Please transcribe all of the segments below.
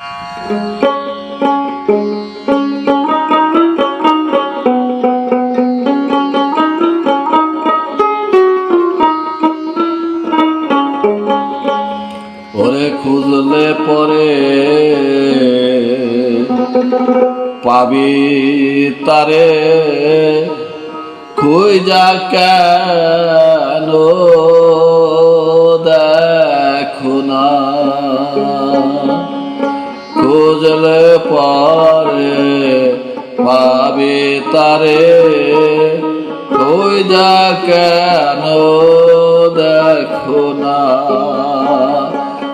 ওরে খুঁজলে পরে পাবি তারে যা কেন? পরে পাবি তারে খুঁই যা কেন দেখো না?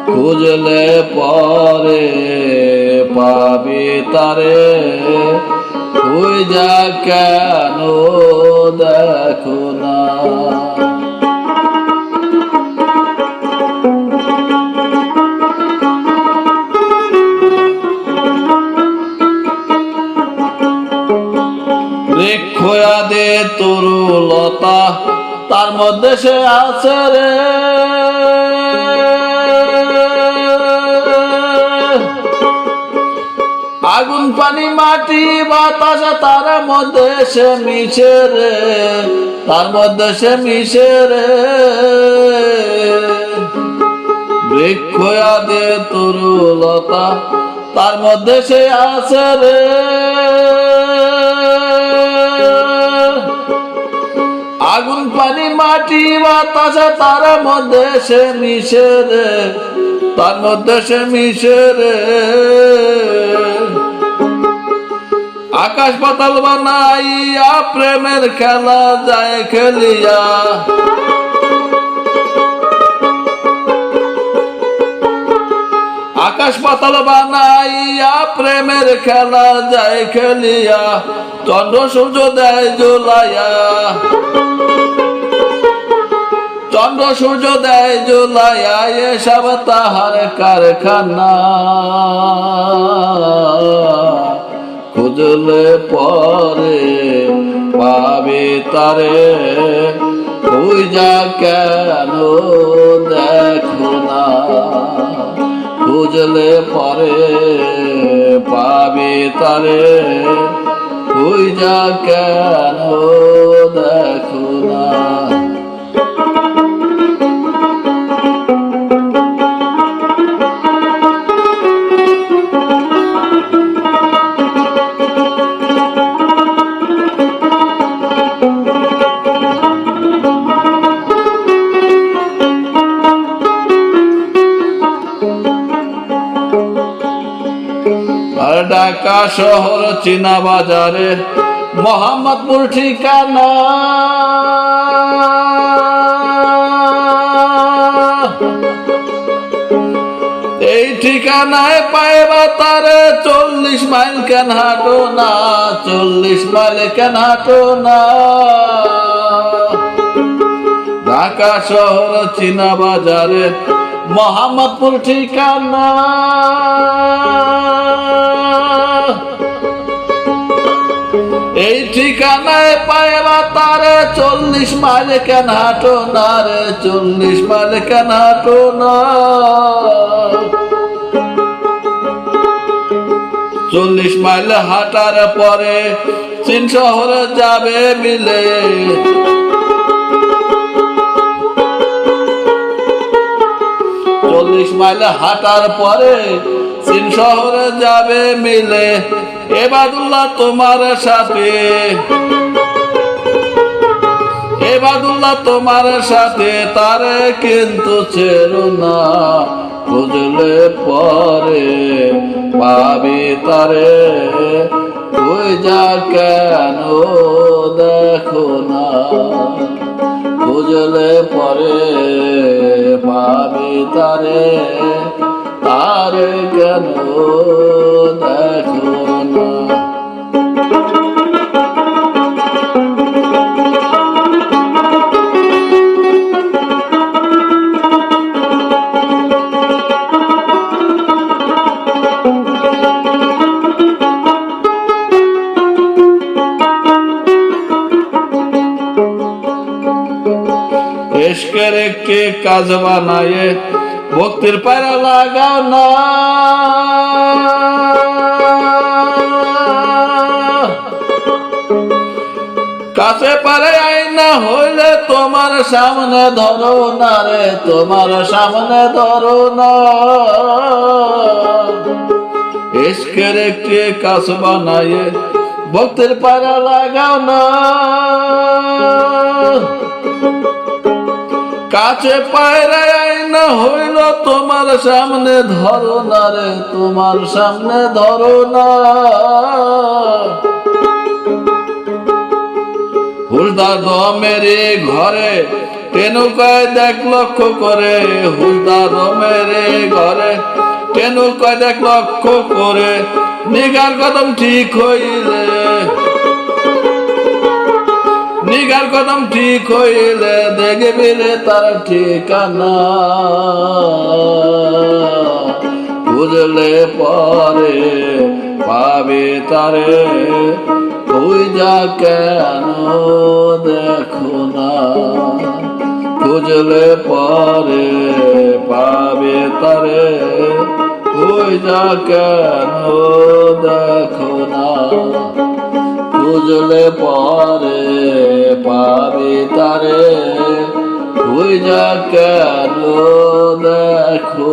খুঁজলে পরে পাবি তারে তুই যা কেন দেখো না? রেখয়া দে তরুলতা তার মধ্যে সে আছে রে। আগুন, পানি, মাটি, বাতাস, তার মধ্যে সে মিশে রে, তার মধ্যে সে মিশে রে। বৃক্ষ আদে তরুলতা তার মধ্যে সে আছে রে। আগুন পানি মাটি বাতাস তার মধ্যে সে মিশে রে, তার মধ্যে সে মিশে রে। আকাশ পাতাল বানাইয়া প্রেমের খেলা যায় খেলিয়া। আকাশ পাতাল বানাইয়া প্রেমের খেলা যায় খেলিয়া। চন্দ্র সূর্য দেয় জোলাইয়া চন্দ্র সূর্য দেয় জোলাইয়া এসব তাহার কারখানা। খুঁজলে পরে পাবে তারে যা কেন দেখো না। খুঁজলে পরে পাবে তারে যা কেন দেখো না। ঢাকা শহর চীনা বাজারে মোহাম্মদপুর ঠিকানা। এই ঠিকানায় পাইবা তারে চল্লিশ মাইল কেন হাঁটো না, চল্লিশ মাইল কেন হাঁটো না। ঢাকা শহর চীনা বাজারে মোহাম্মদপুর ঠিকানা। ঠিকানায় পাইবা তারে চল্লিশ মাইল কেন হাঁটো না রে? চল্লিশ মাইল কেন হাঁটো না? চল্লিশ মাইল হাঁটার পরে চীন শহরে যাবে মিলে। চল্লিশ মাইল হাঁটার পরে চীন শহরে যাবে মিলে। এবাদুল্লাহ তোমার সাথে। এবাদুল্লাহ তোমার সাথে, তারে কিন্তু ছেড়ো না। খুঁজলে পরে পাবি তারে। তুই যা কেন দেখো না। বুঝলে পরে পাবি তারে তারে কেন দেখো কে কাজ বানায়? ভক্তির পায়রা লাগাও না। কাছে পারে আইনা হইলে তোমার সামনে ধরো না রে, তোমার সামনে ধরো না। ইস্কের কে কাজ বানায় ভক্তির পায়রা লাগাও না। কাছে পায়রা আইনা হইল তোমার সামনে, ধরো না রে, তোমার সামনে ধরো না। হুলদা দমেরে ঘরে, টেনুকায় দেখ লক্ষ্য করে। হুলদা দমেরে ঘরে, টেনুকায় দেখ লক্ষ্য করে। নিগার কদম ঠিক হইলে নিগার কদম ঠিক হইলে দেখবি রে তার ঠিকানা। বুঝলে পরে পাবে তারে ওই যা কেন দেখো না। খুঁজলে পরে পাবে তারে ওই যা কেন দেখো না। খুঁজলে পরে তারে ওই যা কেন দেখো